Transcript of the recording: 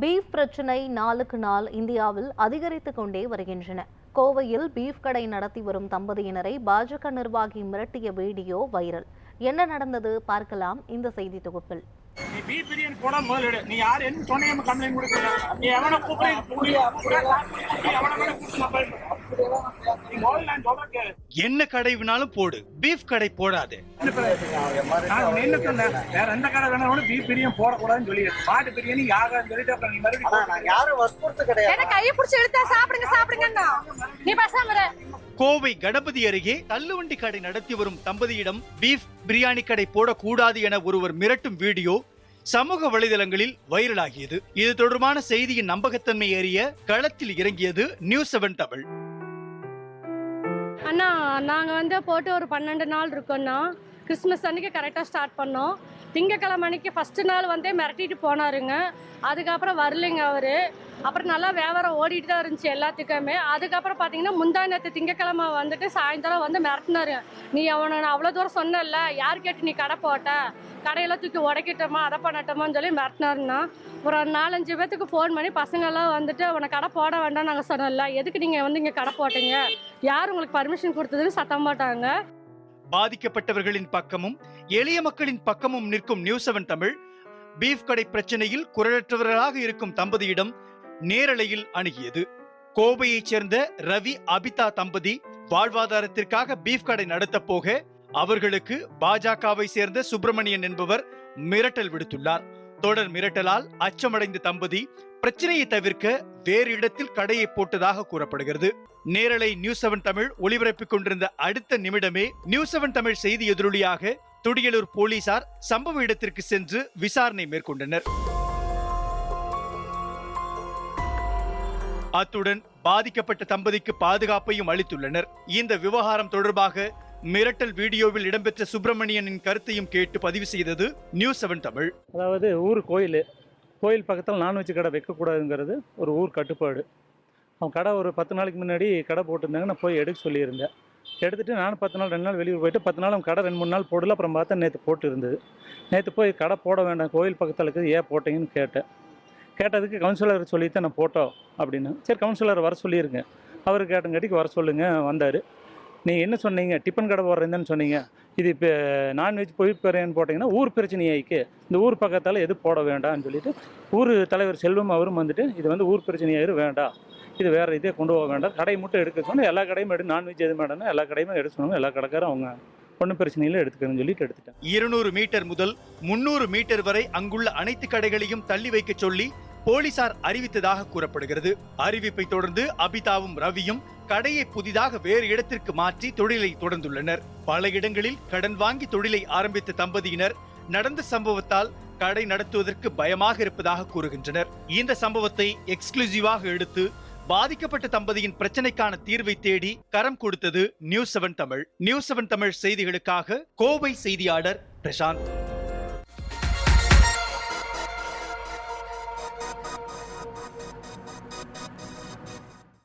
Beef பிரச்சினை நாளுக்கு நாள் இந்தியாவில் அதிகரித்து கொண்டே வருகின்றன. கோவையில் பீஃப் கடை நடத்தி வரும் தம்பதியினரை பாஜக நிர்வாகி மிரட்டிய வீடியோ வைரல். என்ன நடந்தது? பார்க்கலாம் இந்த செய்தி தொகுப்பில். நீ என்ன கடை வேணாலும் போடு. பீஃப் கடை போடாதே. என்ன சொன்னேன்? வேற எந்த கடை வேணாலும் பீ பிரியாணி போடக்கூடாதுன்னு சொல்லி மாட்டு பிரியாணி யாரும் சொல்லிட்டு அப்புறம் நீ மறுபடியும் ஆனா நான் யாரும் வற்புறுத்து கிடையாது. கையை பிடிச்சி இழுத்தா சாப்பிடுங்க சாப்பிடுங்கண்ணா. நீ பேசாம. கோவை கணபதி அருகே தள்ளுவண்டி கடை நடத்தி வரும் தம்பதியிடம் பீஃப் பிரியாணி கடை போடக்கூடாது என ஒருவர் மிரட்டும் வீடியோ சமூக வலைதளங்களில் வைரலாகியது. இது தொடர்பான செய்தியின் நம்பகத்தன்மை ஏறிய களத்தில் இறங்கியது நியூஸ் செவன் தமிழ் அண்ணா நாங்கள் வந்து போட்டு ஒரு பன்னெண்டு நாள் இருக்கோம்ண்ணா கிறிஸ்மஸ் அன்னைக்கு கரெக்டாக ஸ்டார்ட் பண்ணோம். திங்கக்கிழமை அன்னைக்கு ஃபஸ்ட்டு நாள் வந்து மிரட்டிட்டு போனாருங்க. அதுக்கப்புறம் வரலைங்க அவர். அப்புறம் நல்லா வியாபாரம் ஓடிட்டு தான் இருந்துச்சு எல்லாத்துக்குமே. அதுக்கப்புறம் பார்த்தீங்கன்னா முந்தா நேற்று திங்கக்கிழமை வந்துட்டு சாயந்தரம் வந்து மிரட்டினாரு. நீ அவனை நான் அவ்வளோ தூரம் சொன்னேன்ல யார் கேட்டு நீ கடை போட்ட? கடையெல்லாம் தூக்கி உடைக்கட்டோமா அதை பண்ணட்டோமான்னு சொல்லி மிரட்டினாருண்ணா. ஒரு நாலஞ்சு பேத்துக்கு ஃபோன் பண்ணி பசங்கள்லாம் வந்துட்டு அவனை கடை போட வேண்டாம் நாங்கள் சொன்னோம்ல எதுக்கு நீங்கள் வந்து இங்கே கடை போட்டீங்க? யார் உங்களுக்கு பர்மிஷன் கொடுத்ததுன்னு சத்தம் போட்டாங்க. பாதிக்கப்பட்டவர்களின் பக்கமும் எளிய மக்களின் பக்கமும் நிற்கும் நியூஸ் செவன் தமிழ் பீஃப் கடை பிரச்சனையில் குரலற்றவர்களாக இருக்கும் தம்பதியிடம் நேரலையில் அணுகியது. கோவையைச் சேர்ந்த ரவி அபிதா தம்பதி வாழ்வாதாரத்திற்காக பீஃப் கடை நடத்த போக அவர்களுக்கு பாஜகவை சேர்ந்த சுப்பிரமணியன் என்பவர் மிரட்டல் விடுத்துள்ளார். தொடர் மிரட்டலால் அச்சமடைந்த தம்பதி பிரச்சனையை தவிர்க்க வேறு இடத்தில் கடையை போட்டதாக கூறப்படுகிறது. நேரலை நியூஸ் செவன் தமிழ் ஒளிபரப்பிக் கொண்டிருந்த அடுத்த நிமிடமே நியூஸ் செவன் தமிழ் செய்தி எதிரொலியாக துடியலூர் போலீசார் சம்பவ இடத்திற்கு சென்று விசாரணை மேற்கொண்டனர். அத்துடன் பாதிக்கப்பட்ட தம்பதிக்கு பாதுகாப்பையும் அளித்துள்ளனர். இந்த விவகாரம் தொடர்பாக மிரட்டல் வீடியோவில் இடம்பெற்ற சுப்பிரமணியனின் கருத்தையும் கேட்டு பதிவு செய்தது நியூஸ் செவன் தமிழ். அதாவது ஊர் கோயில். கோயில் பக்கத்தில் நான்வெஜ் கடை வைக்கக்கூடாதுங்கிறது ஒரு ஊர் கட்டுப்பாடு. அவன் கடை ஒரு பத்து நாளைக்கு முன்னாடி கடை போட்டிருந்தாங்க. நான் போய் எடுக்க சொல்லியிருந்தேன். எடுத்துகிட்டு நானும் பத்து நாள் ரெண்டு நாள் வெளியூர் போயிட்டு பத்து நாள் அவன் கடை ரெண்டு மூணு நாள் போடல. அப்புறம் பார்த்தா நேற்று போட்டு இருந்தது நேற்று போய் கடை போட வேண்டாம். கோயில் பக்கத்தில் இருக்குது. ஏன் போட்டீங்கன்னு கேட்டேன். கேட்டதுக்கு கவுன்சிலர் சொல்லித்தான் நான் போட்டோம் அப்படின்னு. சரி கவுன்சிலர் வர சொல்லியிருங்க அவர் கேட்டங்காட்டிக்கு வர சொல்லுங்கள் வந்தார். நீங்கள் என்ன சொன்னீங்க? டிஃபன் கடை போடுறேன்னு சொன்னீங்க. இது இப்போ நான்வெஜ் போய் பிரியாணி போட்டிங்கன்னா ஊர் பிரச்சனை இந்த ஊர் பக்கத்தால் எது போட வேண்டாம்னு சொல்லிட்டு ஊர் தலைவர் செல்வம் அவரும் வந்துட்டு இது வந்து ஊர் பிரச்சனையாயிரும் வேண்டாம். இது வேறு இதே கொண்டு போக வேண்டாம். கடை மட்டும் எடுக்க சொன்னால் எல்லா கடையும் எடு நான்வெஜ் எது வேண்டாம்னா எல்லா கடையுமே எடுக்க சொன்னாங்க. எல்லா கடைக்காரும் அவங்க ஒன்றும் பிரச்சனையில் எடுத்துக்கணும்னு சொல்லிட்டு எடுத்துட்டேன். இருநூறு மீட்டர் முதல் முன்னூறு மீட்டர் வரை அங்குள்ள அனைத்து கடைகளையும் தள்ளி வைக்க சொல்லி போலீசார் அறிவித்ததாக கூறப்படுகிறது. அறிவிப்பை தொடர்ந்து அபிதாவும் ரவியும் கடையை புதிதாக வேறு இடத்திற்கு மாற்றி தொழிலை தொடர்ந்துள்ளனர். பல இடங்களில் கடன் வாங்கி தொழிலை ஆரம்பித்த தம்பதியினர் நடந்த சம்பவத்தால் கடை நடத்துவதற்கு பயமாக இருப்பதாக கூறுகின்றனர். இந்த சம்பவத்தை எக்ஸ்க்ளூசிவாக எடுத்து பாதிக்கப்பட்ட தம்பதியின் பிரச்சனைக்கான தீர்வை தேடி கரம் கொடுத்தது news seven Tamil. News seven Tamil செய்திகளுக்காக கோவை செய்தியாளர் பிரசாந்த்.